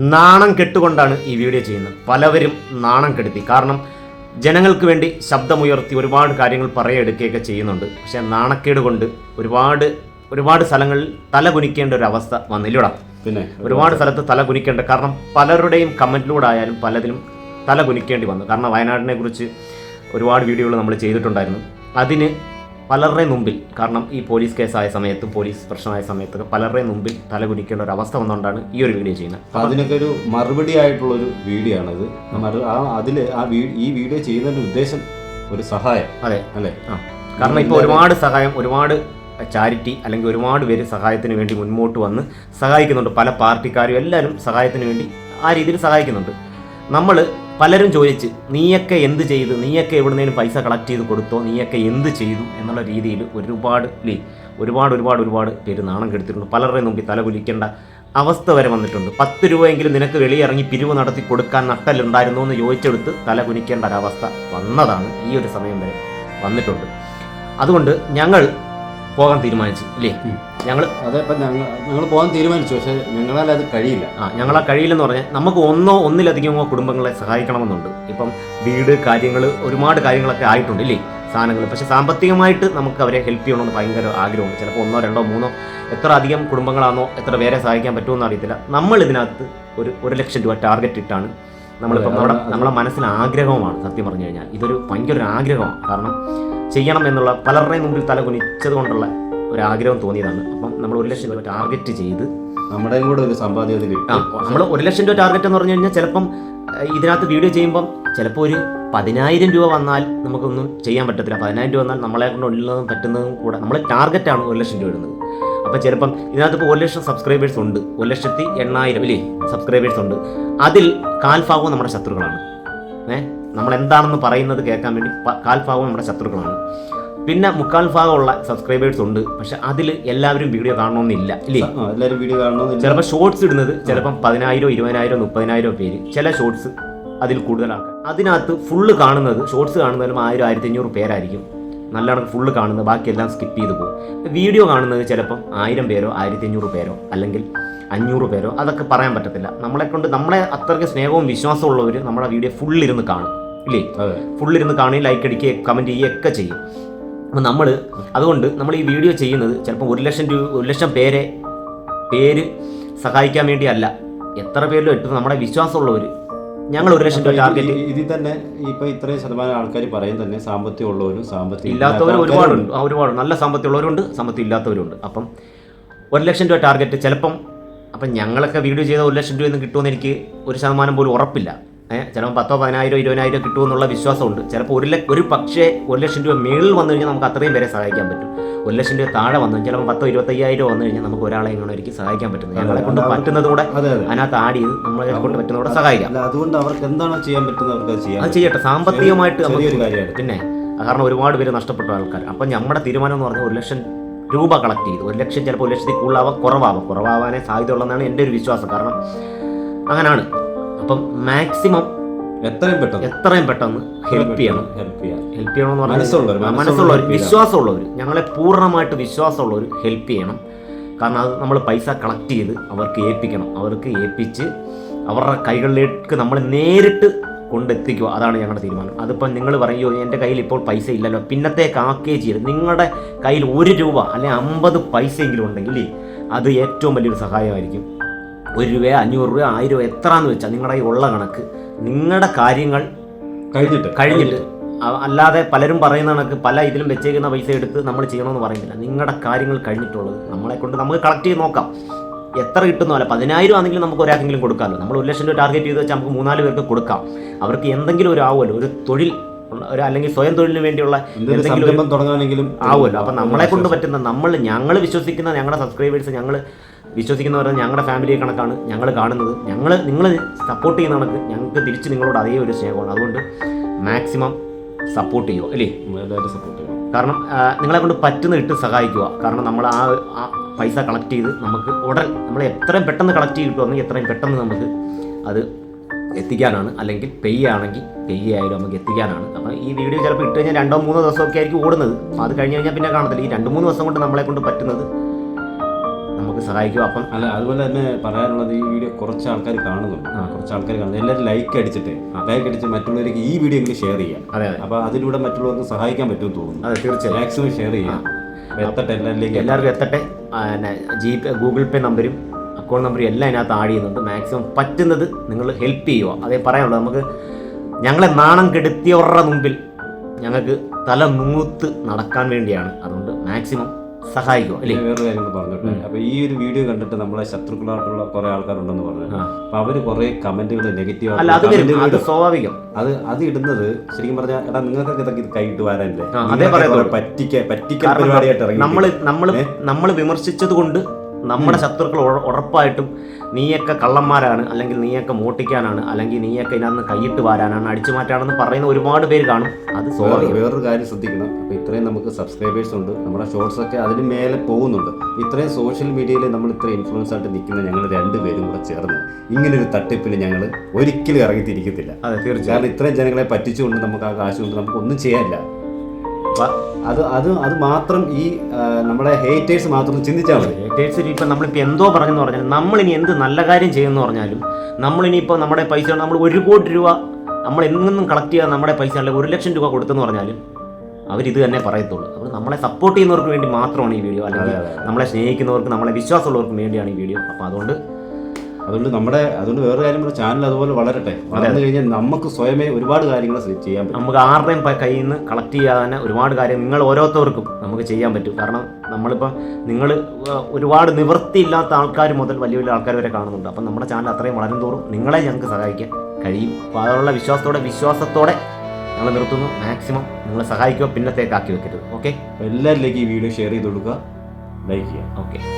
നാണം കെട്ടുകൊണ്ടാണ് ഈ വീഡിയോ ചെയ്യുന്നത്. പലവരും നാണം കെടുത്തി. കാരണം ജനങ്ങൾക്ക് വേണ്ടി ശബ്ദമുയർത്തി ഒരുപാട് കാര്യങ്ങൾ പറയെടുക്കുകയൊക്കെ ചെയ്യുന്നുണ്ട്. പക്ഷേ നാണക്കേട് കൊണ്ട് ഒരുപാട് ഒരുപാട് സ്ഥലങ്ങളിൽ തല കുനിക്കേണ്ട ഒരു അവസ്ഥ വന്നില്ലൂടാ. പിന്നെ? ഒരുപാട് സ്ഥലത്ത് തല കുനിക്കേണ്ട. കാരണം പലരുടെയും കമന്റിലൂടെ ആയാലും പലതിലും തല കുനിക്കേണ്ടി വന്നു. കാരണം വയനാടിനെ കുറിച്ച് ഒരുപാട് വീഡിയോകൾ നമ്മൾ ചെയ്തിട്ടുണ്ടായിരുന്നു. അതിന് പലരുടെയും മുമ്പിൽ കാരണം ഈ പോലീസ് കേസായ സമയത്ത് പോലീസ് പ്രശ്നമായ സമയത്ത് പലരുടെയും മുമ്പിൽ തല കുനിക്കേണ്ട ഒരു അവസ്ഥ വന്നുകൊണ്ടാണ് ഈ ഒരു വീഡിയോ ചെയ്യുന്നത്. അതിനൊക്കെ ഒരു മറുപടി ആയിട്ടുള്ള ഒരു വീഡിയോ ആണത് മറു ആ ഈ വീഡിയോ ചെയ്യുന്നതിന്റെ ഉദ്ദേശം ഒരു സഹായം അതെ. അല്ലേ? ആ. കാരണം ഇപ്പോൾ ഒരുപാട് സഹായം ഒരുപാട് ചാരിറ്റി അല്ലെങ്കിൽ ഒരുപാട് പേര് സഹായത്തിന് വേണ്ടി മുന്നോട്ട് വന്ന് സഹായിക്കുന്നുണ്ട്. പല പാർട്ടിക്കാരും എല്ലാവരും സഹായത്തിന് വേണ്ടി ആ രീതിയിൽ സഹായിക്കുന്നുണ്ട്. നമ്മൾ പലരും ചോദിച്ച് നീയൊക്കെ എന്ത് ചെയ്തു? നീയൊക്കെ എവിടുന്നേലും പൈസ കളക്ട് ചെയ്ത് കൊടുത്തോ? നീയൊക്കെ എന്ത് ചെയ്തു? എന്നുള്ള രീതിയിൽ ഒരുപാട് ലേ ഒരുപാട് ഒരുപാട് ഒരുപാട് പേര് നാണം കെടുത്തിട്ടുണ്ട്. പലരുടെയും നോക്കി തല കുലിക്കേണ്ട അവസ്ഥ വരെ വന്നിട്ടുണ്ട്. പത്ത് രൂപയെങ്കിലും നിനക്ക് വെളിയിറങ്ങി പിരിവ് നടത്തി കൊടുക്കാൻ നട്ടലുണ്ടായിരുന്നു എന്ന് ചോദിച്ചെടുത്ത് തല കുനിക്കേണ്ട ഒരവസ്ഥ വന്നതാണ് ഈ ഒരു സമയം വരെ വന്നിട്ടുണ്ട്. അതുകൊണ്ട് ഞങ്ങൾ പോകാൻ തീരുമാനിച്ചു അല്ലേ. ഞങ്ങൾ അതേപ്പം ഞങ്ങൾ ഞങ്ങൾ പോകാൻ തീരുമാനിച്ചു പക്ഷേ ഞങ്ങളാൽ അത് കഴിയില്ല. ആ ഞങ്ങളാ കഴിയില്ലെന്ന് പറഞ്ഞാൽ നമുക്ക് ഒന്നോ ഒന്നിലധികമോ കുടുംബങ്ങളെ സഹായിക്കണമെന്നുണ്ട്. ഇപ്പം വീട് കാര്യങ്ങൾ ഒരുപാട് കാര്യങ്ങളൊക്കെ ആയിട്ടുണ്ട് ഇല്ലേ? സാധനങ്ങൾ പക്ഷെ സാമ്പത്തികമായിട്ട് നമുക്ക് അവരെ ഹെൽപ്പ് ചെയ്യണമെന്ന് ഭയങ്കര ആഗ്രഹമുണ്ട്. ചിലപ്പോൾ ഒന്നോ രണ്ടോ മൂന്നോ എത്ര അധികം കുടുംബങ്ങളാണോ എത്ര പേരെ സഹായിക്കാൻ പറ്റുമെന്ന് അറിയത്തില്ല. നമ്മൾ ഇതിനകത്ത് ഒരു ഒരു ലക്ഷം രൂപ ടാർഗറ്റ് ഇട്ടാണ് നമ്മളിപ്പം നമ്മുടെ നമ്മുടെ നമ്മളെ മനസ്സിൽ ആഗ്രഹമാണ് സത്യം പറഞ്ഞു കഴിഞ്ഞാൽ. ഇതൊരു ഭയങ്കര ഒരു ആഗ്രഹമാണ്. കാരണം ചെയ്യണം എന്നുള്ള പലരുടെയും മുമ്പിൽ തല കുനിച്ചത് കൊണ്ടുള്ള ഒരു ആഗ്രഹം തോന്നിയതാണ്. അപ്പം നമ്മൾ ഒരു ലക്ഷം രൂപ ടാർഗറ്റ് ചെയ്ത് നമ്മുടെയും കൂടെ ഒരു സമ്പാദ്യത്തിൽ നമ്മൾ ഒരു ലക്ഷം രൂപ ടാർഗറ്റ് എന്ന് പറഞ്ഞു കഴിഞ്ഞാൽ ചിലപ്പം ഇതിനകത്ത് വീഡിയോ ചെയ്യുമ്പം ചിലപ്പോൾ ഒരു പതിനായിരം രൂപ വന്നാൽ നമുക്കൊന്നും ചെയ്യാൻ പറ്റത്തില്ല. പതിനായിരം രൂപ വന്നാൽ നമ്മളെ കൊണ്ട് ഉള്ളതും പറ്റുന്നതും കൂടെ നമ്മൾ ടാർഗറ്റാണ് ഒരു ലക്ഷം രൂപ ഇടുന്നത്. അപ്പോൾ ചിലപ്പം ഇതിനകത്ത് ഇപ്പോൾ ഒരു ലക്ഷം സബ്സ്ക്രൈബേഴ്സ് ഉണ്ട്. ഒരു ലക്ഷത്തി എണ്ണായിരം ഇല്ലേ? സബ്സ്ക്രൈബേഴ്സ് ഉണ്ട്. അതിൽ കാൽഭാഗവും നമ്മുടെ ശത്രുക്കളാണ്. ഏഹ് നമ്മൾ എന്താണെന്ന് പറയുന്നത് കേൾക്കാൻ വേണ്ടി കാൽഭാഗം കാൽഭാഗവും നമ്മുടെ ശത്രുക്കളാണ്. പിന്നെ മുക്കാൽ ഭാഗമുള്ള സബ്സ്ക്രൈബേഴ്സ് ഉണ്ട്. പക്ഷെ അതിൽ എല്ലാവരും വീഡിയോ കാണണമെന്നില്ല ഇല്ലേ? എല്ലാവരും വീഡിയോ കാണണമെന്നില്ല ചിലപ്പോൾ ഷോർട്സ് ഇടുന്നത് ചിലപ്പം പതിനായിരം ഇരുപതിനായിരം മുപ്പതിനായിരം പേര്. ചില ഷോർട്സ് അതിൽ കൂടുതൽ ആൾക്കാർ അതിനകത്ത് ഫുള്ള് കാണുന്നത് ഷോർട്സ് കാണുന്നതിലും ആയിരം ആയിരത്തി അഞ്ഞൂറ് പേരായിരിക്കും. നല്ലവണ്ണം ഫുള്ള് കാണുന്നത് ബാക്കിയെല്ലാം സ്കിപ്പ് ചെയ്ത് പോകും. വീഡിയോ കാണുന്നത് ചിലപ്പം ആയിരം പേരോ ആയിരത്തി അഞ്ഞൂറ് പേരോ അല്ലെങ്കിൽ അഞ്ഞൂറ് പേരോ അതൊക്കെ പറയാൻ പറ്റത്തില്ല. നമ്മളെ കൊണ്ട് നമ്മളെ അത്രയ്ക്ക് സ്നേഹവും വിശ്വാസവും ഉള്ളവർ നമ്മുടെ വീഡിയോ ഫുള്ളിരുന്ന് കാണും. ഇല്ലേ? ഫുള്ളിരുന്ന് കാണുകയും ലൈക്ക് അടിക്കുകയും കമന്റ് ചെയ്യുകയൊക്കെ ചെയ്യും. അപ്പം നമ്മൾ അതുകൊണ്ട് നമ്മൾ ഈ വീഡിയോ ചെയ്യുന്നത് ചിലപ്പോൾ ഒരു ലക്ഷം രൂപ ഒരു ലക്ഷം പേരെ പേര് സഹായിക്കാൻ വേണ്ടിയല്ല. എത്ര പേരിലും എത്തുന്നത് നമ്മുടെ വിശ്വാസമുള്ളവർ ഞങ്ങൾ ഒരു ലക്ഷം രൂപ ടാർഗറ്റ് ഇത് ഇതിൽ തന്നെ ഇപ്പൊ ഇത്രയും ശതമാനം ആൾക്കാർ പറയും തന്നെ സാമ്പത്തികം ഉള്ളവരും സാമ്പത്തികം ഇല്ലാത്തവർ ഇല്ലാത്ത ഒരുപാടുണ്ട്. ഒരുപാട് നല്ല സാമ്പത്തികമുള്ളവരുണ്ട് സാമ്പത്തികം ഇല്ലാത്തവരുണ്ട്. അപ്പം ഒരു ലക്ഷം രൂപ ടാർഗറ്റ് ചിലപ്പം അപ്പം ഞങ്ങളൊക്കെ വീഡിയോ ചെയ്ത ഒരു ലക്ഷം രൂപയൊന്നും കിട്ടുമെന്ന് എനിക്ക് ഒരു ശതമാനം പോലും ഉറപ്പില്ല. ചിലപ്പോൾ പത്തോ പതിനായിരോ ഇരുപതിനായിരം കിട്ടുമെന്നുള്ള വിശ്വാസമുണ്ട്. ചിലപ്പോൾ ഒരു ലക്ഷ ഒരു പക്ഷേ ഒരു ലക്ഷം രൂപ മേളിൽ വന്നു കഴിഞ്ഞാൽ നമുക്ക് അത്രയും പേരെ സഹായിക്കാൻ പറ്റും. ഒരു ലക്ഷം രൂപ താഴെ വന്നു ചിലപ്പോൾ പത്തോ ഇരുപത്തയ്യായിരം വന്നു കഴിഞ്ഞാൽ നമുക്ക് ഒരാളെ എനിക്ക് സഹായിക്കാൻ പറ്റും. ഞങ്ങളെ കൊണ്ട് പറ്റുന്നതുകൂടെ പറ്റുന്നത് കൂടെ അതെ അതെ. അതിനകത്ത് ആഡ് ചെയ്ത് നമ്മളെ കൊണ്ട് പറ്റുന്നതോടെ സഹായിക്കാം. അതുകൊണ്ട് അവർക്ക് എന്താണോ ചെയ്യാൻ പറ്റുന്നത് അവർക്ക് അത് ചെയ്യാം അത് ചെയ്യട്ടെ. സാമ്പത്തികമായിട്ട് നമുക്ക് ഒരു കാര്യമാണ്. പിന്നെ കാരണം ഒരുപാട് പേര് നഷ്ടപ്പെട്ട ആൾക്കാർ. അപ്പം നമ്മുടെ തീരുമാനം എന്ന് പറഞ്ഞാൽ ഒരു ലക്ഷം രൂപ കളക്ട് ചെയ്തു. ഒരു ലക്ഷം ചിലപ്പോൾ ഒരു ലക്ഷത്തിൽ കൂടുതലാവാം കുറവാവാം. കുറവാവാനേ സാധ്യതയുള്ളതെന്നാണ് എന്റെ ഒരു വിശ്വാസം. കാരണം അങ്ങനെയാണ് അപ്പം മാക്സിമം എത്രയും പെട്ടെന്ന്. എത്രയും പെട്ടെന്ന് ഹെൽപ്പ് ചെയ്യണം. ഹെൽപ്പ് ചെയ്യണം ഹെൽപ്പ് ചെയ്യണമെന്ന് മനസ്സുള്ളവർ, മനസ്സുള്ളവർ വിശ്വാസമുള്ളവർ ഞങ്ങളെ പൂർണമായിട്ട് വിശ്വാസമുള്ളവർ ഹെൽപ്പ് ചെയ്യണം. കാരണം അത് നമ്മൾ പൈസ കളക്ട് ചെയ്ത് അവർക്ക് ഏൽപ്പിക്കണം. അവർക്ക് ഏൽപ്പിച്ച് അവരുടെ കൈകളിലേക്ക് നമ്മൾ നേരിട്ട് കൊണ്ടെത്തിക്കുക. അതാണ് ഞങ്ങളുടെ തീരുമാനം. അതിപ്പം നിങ്ങൾ പറയുമോ എന്റെ കയ്യിൽ ഇപ്പോൾ പൈസ ഇല്ലല്ലോ. പിന്നത്തെ കാക്കേജ് ചെയ്ത് നിങ്ങളുടെ കയ്യിൽ ഒരു രൂപ അല്ലെങ്കിൽ അമ്പത് പൈസയെങ്കിലും ഉണ്ടെങ്കിൽ അത് ഏറ്റവും വലിയൊരു സഹായമായിരിക്കും. ഒരു രൂപ അഞ്ഞൂറ് രൂപ ആയിരം രൂപ എത്രയെന്ന് വെച്ചാൽ നിങ്ങളുടെ ഈ ഉള്ള കണക്ക്. നിങ്ങളുടെ കാര്യങ്ങൾ കഴിഞ്ഞിട്ട്. കഴിഞ്ഞിട്ട്. അല്ലാതെ പലരും പറയുന്ന കണക്ക് പല ഇതിലും വെച്ചേക്കുന്ന പൈസ എടുത്ത് നമ്മൾ ചെയ്യണമെന്ന് പറയുന്നില്ല. നിങ്ങളുടെ കാര്യങ്ങൾ കഴിഞ്ഞിട്ടുള്ളത് നമ്മളെ കൊണ്ട് നമുക്ക് കളക്ട് ചെയ്ത് നോക്കാം. എത്ര കിട്ടുന്നോ അല്ല പതിനായിരം ആണെങ്കിലും നമുക്ക് ഒരാൾക്കെങ്കിലും കൊടുക്കാമല്ലോ നമ്മൾ ഒരു ലക്ഷം രൂപ ടാർഗറ്റ് ചെയ്ത് വെച്ചാൽ നമുക്ക് മൂന്നാൽ പേർക്ക് കൊടുക്കാം. അവർക്ക് എന്തെങ്കിലും ഒരു ആവുമല്ലോ. ഒരു തൊഴിൽ ഒരു അല്ലെങ്കിൽ സ്വയം തൊഴിലിന് വേണ്ടിയുള്ള എന്തെങ്കിലും തുടങ്ങാനെങ്കിലും ആവുമല്ലോ. അപ്പം നമ്മളെ കൊണ്ട് പറ്റുന്ന നമ്മൾ ഞങ്ങൾ വിശ്വസിക്കുന്ന ഞങ്ങളുടെ സബ്സ്ക്രൈബേഴ്സ് ഞങ്ങൾ വിശ്വസിക്കുന്നവർ ഞങ്ങളുടെ ഫാമിലിയെ കണക്കാണ് ഞങ്ങൾ കാണുന്നത്. ഞങ്ങൾ നിങ്ങൾ സപ്പോർട്ട് ചെയ്യുന്ന കണക്ക് ഞങ്ങൾക്ക് തിരിച്ച് നിങ്ങളോട് അതേ ഒരു സ്നേഹമാണ്. അതുകൊണ്ട് മാക്സിമം സപ്പോർട്ട് ചെയ്യുക അല്ലേ? എല്ലാവരും സപ്പോർട്ട് ചെയ്യുക. കാരണം നിങ്ങളെ കൊണ്ട് പറ്റുന്ന ഇട്ട് സഹായിക്കുക. കാരണം നമ്മൾ ആ പൈസ കളക്ട് ചെയ്ത് നമുക്ക് ഉടൻ നമ്മൾ എത്രയും പെട്ടെന്ന് കളക്ട് ചെയ്ത് കിട്ടുമെങ്കിൽ എത്രയും പെട്ടെന്ന് നമുക്ക് അത് എത്തിക്കാനാണ്. അല്ലെങ്കിൽ പെയ്യ ആണെങ്കിൽ പെയ്യ ആയാലും നമുക്ക് എത്തിക്കാനാണ്. അപ്പോൾ ഈ വീഡിയോ ചിലപ്പോൾ ഇട്ട് കഴിഞ്ഞാൽ രണ്ടോ മൂന്നോ ദിവസമൊക്കെ ആയിരിക്കും ഓടുന്നത്. അപ്പോൾ അത് കഴിഞ്ഞ് കഴിഞ്ഞാൽ പിന്നെ കാണത്തില്ല. ഈ രണ്ട് മൂന്ന് ദിവസം കൊണ്ട് നമ്മളെ കൊണ്ട് പറ്റുന്നത് നമുക്ക് സഹായിക്കും. അപ്പം അല്ല അതുപോലെ തന്നെ പറയാനുള്ളത് ഈ വീഡിയോ കുറച്ച് ആൾക്കാർ കാണുന്നുണ്ട്. കുറച്ച് ആൾക്കാർ കാണുന്നു എല്ലാവരും ലൈക്ക് അടിച്ചിട്ട് ലൈക്ക് അടിച്ച് മറ്റുള്ളവർക്ക് ഈ വീഡിയോ എങ്കിലും ഷെയർ ചെയ്യാം. അതെ അതെ. അപ്പോൾ അതിലൂടെ മറ്റുള്ളവർക്ക് സഹായിക്കാൻ പറ്റുമെന്ന് തോന്നുന്നു. അതെ തീർച്ചയായും. മാക്സിമം ഷെയർ ചെയ്യാം. എത്തട്ടെ എല്ലാവരിലേക്ക് എല്ലാവർക്കും എത്തട്ടെ. പിന്നെ ജി പേ ഗൂഗിൾ പേ നമ്പരും അക്കൗണ്ട് നമ്പറും എല്ലാം അതിനകത്ത് ആഡ് ചെയ്യുന്നുണ്ട്. മാക്സിമം പറ്റുന്നത് നിങ്ങൾ ഹെൽപ്പ് ചെയ്യുക. അതേ പറയാനുള്ളത് നമുക്ക് ഞങ്ങളെ നാണം കെടുത്തിയവരുടെ മുമ്പിൽ ഞങ്ങൾക്ക് തല നൂത്ത് നടക്കാൻ വേണ്ടിയാണ്. അതുകൊണ്ട് മാക്സിമം സഹായിക്കുക അല്ലേ? വേറൊരു കാര്യം പറഞ്ഞോട്ടെ. അപ്പൊ ഈ ഒരു വീഡിയോ കണ്ടിട്ട് നമ്മളെ ശത്രുക്കളായിട്ടുള്ള കുറെ ആൾക്കാരുണ്ടെന്ന് പറഞ്ഞു. അപ്പൊ അവർ കുറെ കമന്റുകൾ നെഗറ്റീവ് അല്ല അത് വരും. അത് സ്വാഭാവികം. അത് അത് ഇടുന്നത് ശരിക്കും പറഞ്ഞാൽ എടാ നിങ്ങൾക്കൊക്കെ ഇതൊക്കെ ഇത് കൈയിട്ട് വരാനില്ലേ. പറ്റിക്ക പറ്റിക്കൽ പരിപാടിയായിട്ട് ഇറങ്ങി നമ്മൾ നമ്മൾ നമ്മൾ വിമർശിച്ചത് കൊണ്ട് നമ്മുടെ ശത്രുക്കൾ ഉറപ്പായിട്ടും നീയൊക്കെ കള്ളന്മാരാണ് അല്ലെങ്കിൽ നീയൊക്കെ മോട്ടിക്കാനാണ് അല്ലെങ്കിൽ നീയൊക്കെ ഇതിനകത്ത് കൈയിട്ട് വാരാനാണ് അടിച്ചു മാറ്റാണെന്ന് പറയുന്ന ഒരുപാട് പേര് കാണും. അത് വേറൊരു കാര്യം ശ്രദ്ധിക്കണം. അപ്പൊ ഇത്രയും നമുക്ക് സബ്സ്ക്രൈബേഴ്സ് ഉണ്ട്. നമ്മുടെ ഷോർട്സ് ഒക്കെ അതിന് മേലെ പോകുന്നുണ്ട്. ഇത്രയും സോഷ്യൽ മീഡിയയിൽ നമ്മൾ ഇത്ര ഇൻഫ്ലുവൻസ് ആയിട്ട് നിൽക്കുന്ന ഞങ്ങൾ രണ്ടുപേരും കൂടെ ചേർന്ന് ഇങ്ങനൊരു തട്ടിപ്പിന് ഞങ്ങൾ ഒരിക്കലും ഇറങ്ങിത്തിരിക്കത്തില്ല. അതെ തീർച്ചയായും. കാരണം ഇത്രയും ജനങ്ങളെ പറ്റിച്ചുകൊണ്ട് നമുക്ക് ആ കാശ് കൊണ്ട് നമുക്ക് ഒന്നും ചെയ്യാനില്ല. അത് അത് അത് മാത്രം ഈ നമ്മുടെ ഹേറ്റേഴ്സ് മാത്രം ചിന്തിച്ചാൽ മതി. ഹേറ്റേഴ്സ് ഇപ്പം നമ്മളിപ്പോൾ എന്തോ പറഞ്ഞെന്ന് പറഞ്ഞാൽ നമ്മളിനി എന്ത് നല്ല കാര്യം ചെയ്യുമെന്ന് പറഞ്ഞാലും നമ്മളിനിയിപ്പോൾ നമ്മുടെ പൈസ നമ്മൾ ഒരു കോടി രൂപ നമ്മൾ എന്നും കളക്ട് ചെയ്യാൻ നമ്മുടെ പൈസ അല്ലെങ്കിൽ ഒരു ലക്ഷം രൂപ കൊടുത്തെന്ന് പറഞ്ഞാലും അവരിത് തന്നെ പറയത്തുള്ളൂ. അപ്പോൾ നമ്മളെ സപ്പോർട്ട് ചെയ്യുന്നവർക്ക് വേണ്ടി മാത്രമാണ് ഈ വീഡിയോ അല്ലെങ്കിൽ. നമ്മളെ സ്നേഹിക്കുന്നവർക്ക് നമ്മളെ വിശ്വാസമുള്ളവർക്ക് വേണ്ടിയാണ് ഈ വീഡിയോ അപ്പോൾ അതുകൊണ്ട് അതുകൊണ്ട് നമ്മുടെ അതുകൊണ്ട് വേറെ കാര്യം പറഞ്ഞാൽ ചാനൽ അതുപോലെ വളരട്ടെ. വളർന്നു കഴിഞ്ഞാൽ നമുക്ക് സ്വയമേ ഒരുപാട് കാര്യങ്ങൾ ചെയ്യാൻ പറ്റും. നമുക്ക് ആരുടെയും കയ്യിൽ നിന്ന് കളക്ട് ചെയ്യാതെ തന്നെ ഒരുപാട് കാര്യം നിങ്ങൾ ഓരോരുത്തർക്കും നമുക്ക് ചെയ്യാൻ പറ്റും. കാരണം നമ്മളിപ്പം നിങ്ങൾ ഒരുപാട് നിവൃത്തിയില്ലാത്ത ആൾക്കാർ മുതൽ വലിയ വലിയ ആൾക്കാർ വരെ കാണുന്നുണ്ട്. അപ്പം നമ്മുടെ ചാനൽ അത്രയും വളരും തോറും നിങ്ങളെ ഞങ്ങൾക്ക് സഹായിക്കാൻ കഴിയും. അപ്പോൾ അതിനുള്ള വിശ്വാസത്തോടെ വിശ്വാസത്തോടെ ഞങ്ങൾ നിർത്തുന്നു. മാക്സിമം നിങ്ങളെ സഹായിക്കുക പിന്നത്തേക്കാക്കി വെക്കരുത്. ഓക്കെ എല്ലാവരിലേക്കും ഈ വീഡിയോ ഷെയർ ചെയ്ത് കൊടുക്കുക. ലൈക്ക് ചെയ്യുക. ഓക്കെ